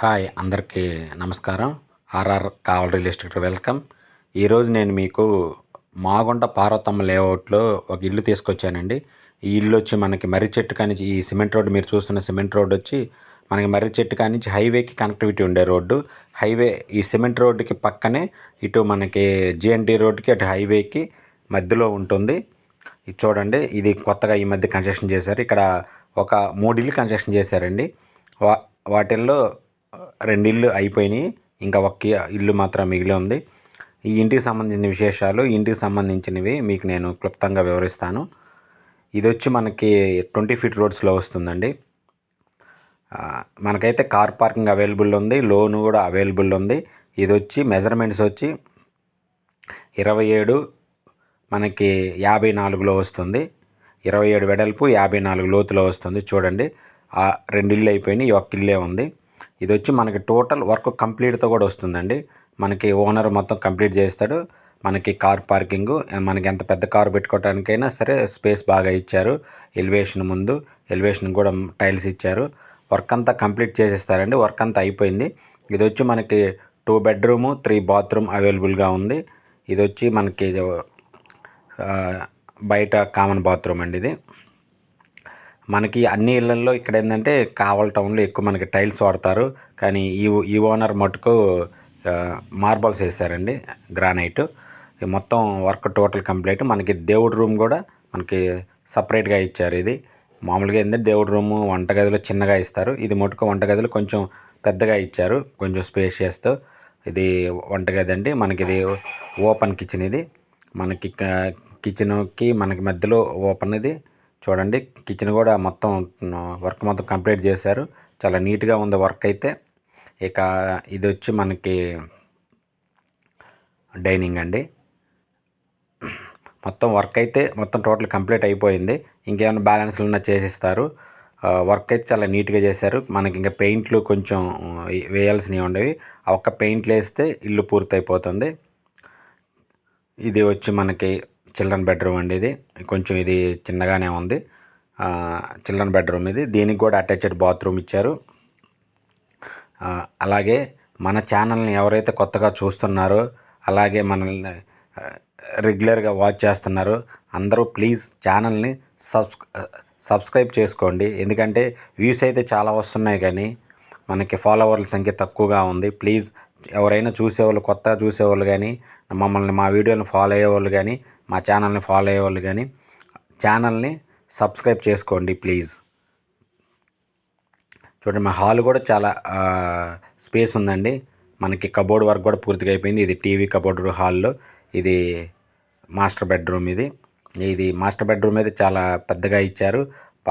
Hi అందరికీ నమస్కారం. RR కావల్ real estate welcome. ఈరోజు నేను మీకు మాగుంట పార్వతమ్మ లేఅవుట్లో ఒక ఇల్లు తీసుకొచ్చానండి. ఈ ఇల్లు వచ్చి మనకి మర్రి చెట్టు కానించి ఈ సిమెంట్ రోడ్డు మీరు చూస్తున్న సిమెంట్ రోడ్డు వచ్చి మనకి మర్రి చెట్టు కానించి హైవేకి కనెక్టివిటీ ఉండే రోడ్డు. హైవే ఈ సిమెంట్ రోడ్డుకి పక్కనే ఇటు మనకి జిఎన్టీ రోడ్డుకి అటు హైవేకి మధ్యలో ఉంటుంది. ఇది చూడండి ఇది కొత్తగా ఈ మధ్య కన్స్ట్రక్షన్ చేశారు. ఇక్కడ ఒక మూడు ఇల్లు కన్స్ట్రక్షన్ చేశారండి. వా వాటిల్లో రెండు ఇల్లు అయిపోయినాయి. ఇంకా ఒక్క ఇల్లు మాత్రం మిగిలి ఉంది. ఈ ఇంటికి సంబంధించిన విశేషాలు ఇంటికి సంబంధించినవి మీకు నేను క్లుప్తంగా వివరిస్తాను. ఇది వచ్చి మనకి ట్వంటీ ఫీట్ రోడ్స్లో వస్తుందండి. మనకైతే కార్ పార్కింగ్ అవైలబుల్ ఉంది. లోన్ కూడా అవైలబుల్ ఉంది. ఇది వచ్చి మెజర్మెంట్స్ వచ్చి ఇరవై ఏడు మనకి యాభై నాలుగులో వస్తుంది. ఇరవై ఏడు వెడల్పు యాభై నాలుగు లోతులో వస్తుంది. చూడండి. ఆ రెండు ఇల్లు అయిపోయినాయి. ఈ ఒక్క ఇల్లే ఉంది. ఇది వచ్చి మనకి టోటల్ వర్క్ కంప్లీట్తో కూడా వస్తుందండి. మనకి ఓనర్ మొత్తం కంప్లీట్ చేస్తాడు. మనకి కార్ పార్కింగ్ మనకి ఎంత పెద్ద కారు పెట్టుకోవడానికైనా సరే స్పేస్ బాగా ఇచ్చారు. ఎలివేషన్ ముందు ఎలివేషన్ కూడా టైల్స్ ఇచ్చారు. వర్క్ అంతా కంప్లీట్ చేసేస్తారండి. వర్క్ అంతా అయిపోయింది. ఇది వచ్చి మనకి టూ బెడ్రూము త్రీ బాత్రూమ్ అవైలబుల్గా ఉంది. ఇది వచ్చి మనకి బయట కామన్ బాత్రూమ్ అండి ఇది. మనకి అన్ని ఇళ్ళల్లో ఇక్కడ ఏంటంటే కావల్ టౌన్లో ఎక్కువ మనకి టైల్స్ వాడతారు. కానీ ఈ ఈ ఓనర్ మటుకు మార్బల్స్ వేసారండి గ్రానైట్. ఇది మొత్తం వర్క్ టోటల్ కంప్లీట్. మనకి దేవుడి రూమ్ కూడా మనకి సపరేట్గా ఇచ్చారు ఇది. మామూలుగా ఏంటంటే దేవుడి రూము వంటగదిలో చిన్నగా ఇస్తారు. ఇది మటుకు వంటగదిలో కొంచెం పెద్దగా ఇచ్చారు కొంచెం స్పేషియస్తో. ఇది వంటగది అండి. మనకి ఇది ఓపెన్ కిచెన్ ఇది. మనకి కిచెన్కి మనకి మధ్యలో ఓపెన్ ఇది. చూడండి కిచెన్ కూడా మొత్తం వర్క్ మొత్తం కంప్లీట్ చేశారు. చాలా నీట్గా ఉంది వర్క్ అయితే. ఇక ఇది వచ్చి మనకి డైనింగ్ అండి. మొత్తం వర్క్ అయితే మొత్తం టోటల్ కంప్లీట్ అయిపోయింది. ఇంకేమైనా బ్యాలెన్స్లు ఉన్నా చేసిస్తారు. వర్క్ అయితే చాలా నీట్గా చేశారు. మనకి ఇంకా పెయింట్లు కొంచెం వేయాల్సినవి ఉండేవి. ఆ ఒక్క పెయింట్లు వేస్తే ఇల్లు పూర్తయిపోతుంది. ఇది వచ్చి మనకి చిల్డ్రన్ బెడ్రూమ్ అండి ఇది. కొంచెం ఇది చిన్నగానే ఉంది. చిల్డ్రన్ బెడ్రూమ్ ఇది. దీనికి కూడా అటాచ్డ్ బాత్రూమ్ ఇచ్చారు. అలాగే మన ఛానల్ని ఎవరైతే కొత్తగా చూస్తున్నారో అలాగే మనల్ని రెగ్యులర్గా వాచ్ చేస్తున్నారో అందరూ ప్లీజ్ ఛానల్ని సబ్స్ సబ్స్క్రైబ్ చేసుకోండి. ఎందుకంటే వ్యూస్ అయితే చాలా వస్తున్నాయి కానీ మనకి ఫాలోవర్ల సంఖ్య తక్కువగా ఉంది. ప్లీజ్ ఎవరైనా చూసేవాళ్ళు కొత్తగా చూసేవాళ్ళు కానీ మమ్మల్ని మా వీడియోని ఫాలో అయ్యేవాళ్ళు కానీ మా ఛానల్ని ఫాలో అయ్యేవాళ్ళు కానీ ఛానల్ని సబ్స్క్రైబ్ చేసుకోండి ప్లీజ్. చూడండి మా హాల్ కూడా చాలా స్పేస్ ఉందండి. మనకి కబోర్డ్ వర్క్ కూడా పూర్తిగా అయిపోయింది. ఇది టీవీ కబోర్డ్ హాల్లో. ఇది మాస్టర్ బెడ్రూమ్ ఇది. ఇది మాస్టర్ బెడ్రూమ్ అయితే చాలా పెద్దగా ఇచ్చారు.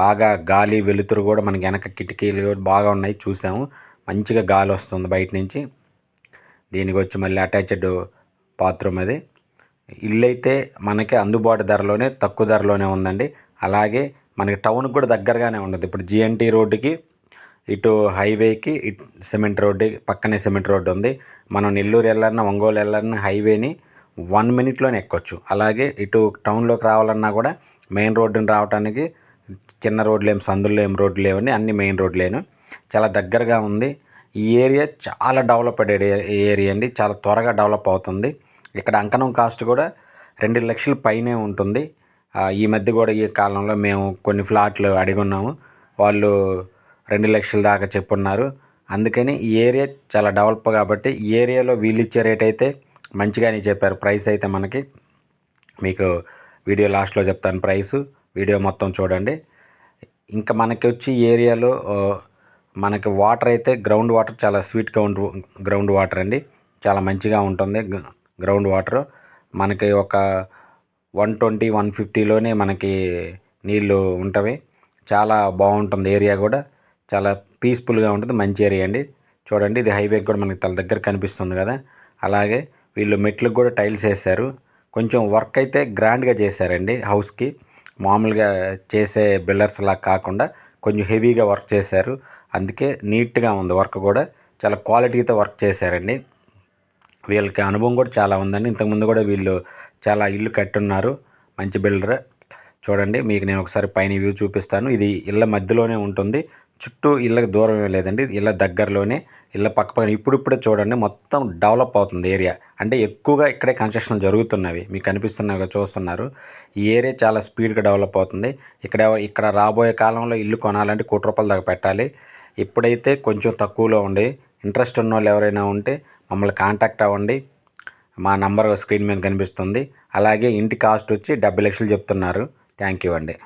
బాగా గాలి వెలుతురు కూడా మనకి వెనక కిటికీలు కూడా బాగా ఉన్నాయి. చూసాము. మంచిగా గాలి వస్తుంది బయట నుంచి. దీనికి వచ్చి మళ్ళీ అటాచ్డ్ బాత్రూమ్ అది. ఇల్లు అయితే మనకి అందుబాటు ధరలోనే తక్కువ ధరలోనే ఉందండి. అలాగే మనకి టౌన్కి కూడా దగ్గరగానే ఉండదు. ఇప్పుడు జిఎన్టీ రోడ్డుకి ఇటు హైవేకి ఇటు సిమెంట్ రోడ్డు పక్కనే సిమెంట్ రోడ్డు ఉంది. మనం నెల్లూరు వెళ్ళాలన్నా ఒంగోలు వెళ్ళాలన్నా హైవేని వన్ మినిట్లోనే ఎక్కొచ్చు. అలాగే ఇటు టౌన్లోకి రావాలన్నా కూడా మెయిన్ రోడ్డుని రావడానికి చిన్న రోడ్లు ఏం సందుల్లో ఏం రోడ్లు లేవని అన్ని మెయిన్ రోడ్లేను. చాలా దగ్గరగా ఉంది. ఈ ఏరియా చాలా డెవలప్డ్ ఏరియా అండి. చాలా త్వరగా డెవలప్ అవుతుంది. ఇక్కడ అంకణం కాస్ట్ కూడా రెండు లక్షల పైనే ఉంటుంది. ఈ మధ్య కూడా ఈ కాలంలో మేము కొన్ని ఫ్లాట్లు అడిగి ఉన్నాము. వాళ్ళు రెండు లక్షల దాకా చెప్పున్నారు. అందుకని ఈ ఏరియా చాలా డెవలప్ కాబట్టి ఈ ఏరియాలో వీళ్ళు ఇచ్చే రేట్ అయితే మంచిగానే చెప్పారు. ప్రైస్ అయితే మనకి మీకు వీడియో లాస్ట్లో చెప్తాను ప్రైస్. వీడియో మొత్తం చూడండి. ఇంకా మనకి వచ్చి ఏరియాలో మనకి వాటర్ అయితే గ్రౌండ్ వాటర్ చాలా స్వీట్గా ఉంటు గ్రౌండ్ వాటర్ అండి. చాలా మంచిగా ఉంటుంది. Ground water. మనకి ఒక వన్ ట్వంటీ వన్ ఫిఫ్టీలోనే మనకి నీళ్ళు ఉంటవి. చాలా బాగుంటుంది ఏరియా కూడా. చాలా పీస్ఫుల్గా ఉంటుంది. మంచి ఏరియా అండి. చూడండి ఇది హైవే కూడా మనకి తల దగ్గర కనిపిస్తుంది కదా. అలాగే వీళ్ళు మెట్లకు కూడా టైల్స్ వేశారు. కొంచెం వర్క్ అయితే గ్రాండ్గా చేశారండి హౌస్కి. మామూలుగా చేసే బిల్డర్స్ లా కాకుండా కొంచెం హెవీగా వర్క్ చేశారు. అందుకే నీట్గా ఉంది వర్క్ కూడా. చాలా క్వాలిటీతో వర్క్ చేశారండి. వీళ్ళకి అనుభవం కూడా చాలా ఉందండి. ఇంతకుముందు కూడా వీళ్ళు చాలా ఇల్లు కట్టున్నారు. మంచి బిల్డర్. చూడండి మీకు నేను ఒకసారి పైన వ్యూ చూపిస్తాను. ఇది ఇళ్ళ మధ్యలోనే ఉంటుంది. చుట్టూ ఇళ్ళకి దూరం ఏం లేదండి. ఇళ్ళ దగ్గరలోనే ఇళ్ళ పక్క పక్కన ఇప్పుడిప్పుడే చూడండి మొత్తం డెవలప్ అవుతుంది ఏరియా. అంటే ఎక్కువగా ఇక్కడే కన్స్ట్రక్షన్ జరుగుతున్నవి. మీకు కనిపిస్తున్నవి చూస్తున్నారు. ఈ ఏరియా చాలా స్పీడ్గా డెవలప్ అవుతుంది. ఇక్కడ ఇక్కడ రాబోయే కాలంలో ఇల్లు కొనాలంటే కోటి రూపాయల దాకా పెట్టాలి. ఇప్పుడైతే కొంచెం తక్కువలో ఉండి ఇంట్రెస్ట్ ఉన్న వాళ్ళు ఎవరైనా ఉంటే మమ్మల్ని కాంటాక్ట్ అవ్వండి. మా నంబర్ స్క్రీన్ మీద కనిపిస్తుంది. అలాగే ఇంటి కాస్ట్ వచ్చి డెబ్బై లక్షలు చెప్తున్నారు. థ్యాంక్ యూ అండి.